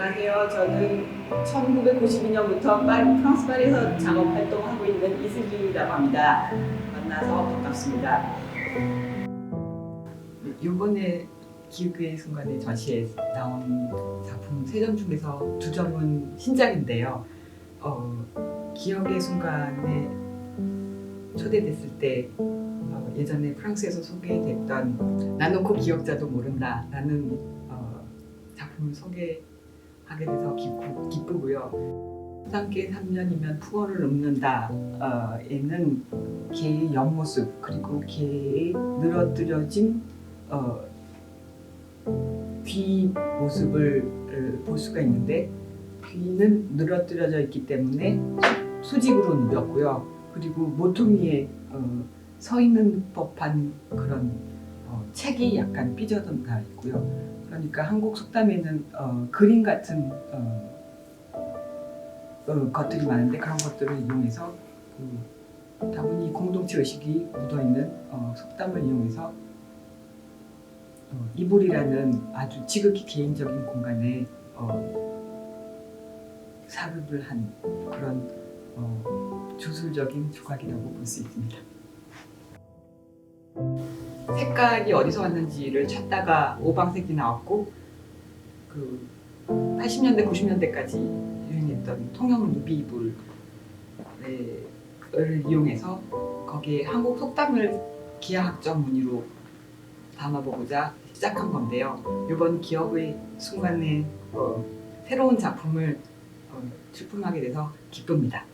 안녕하세요. 저는 1992년부터 프랑스 파리에서 작업 활동하고 있는 이슬기라고 합니다. 만나서 반갑습니다. 이번에 기획의 순간에 전시에 나온 작품 세 점 중에서 두 점은 신작인데요. 어, 기억의 순간에 초대됐을 때 어, 예전에 프랑스에서 소개됐던 나놓고 기억자도 모른다라는 어, 작품을 소개 하게 돼서 기쁘, 기쁘고요. 함께 3년이면 풍어를 읊는다에는 개의 옆모습 그리고 개의 늘어뜨려진 어, 귀 모습을 어, 볼 수가 있는데 귀는 늘어뜨려져 있기 때문에 수- 수직으로 누렸고요. 그리고 모퉁이에 어, 서 있는 법한 그런 어, 책이 약간 삐져든가 있고요. 그러니까 한국 속담에는 어, 그림 같은 어, 어, 것들이 많은데 그런 것들을 이용해서 그, 다분히 공동체 의식이 묻어 있는 어, 속담을 이용해서 어, 이불이라는 아주 지극히 개인적인 공간에 어, 삽입을 한 그런 어, 주술적인 조각이라고 볼 수 있습니다. 색깔이 어디서 왔는지를 찾다가 오방색이 나왔고 그 80년대 90년대까지 유행했던 통영 누비이불을 이용해서 거기에 한국 속담을 기하학적 무늬로 담아보고자 시작한 건데요. 이번 기억의 순간에 어, 새로운 작품을 어, 출품하게 돼서 기쁩니다.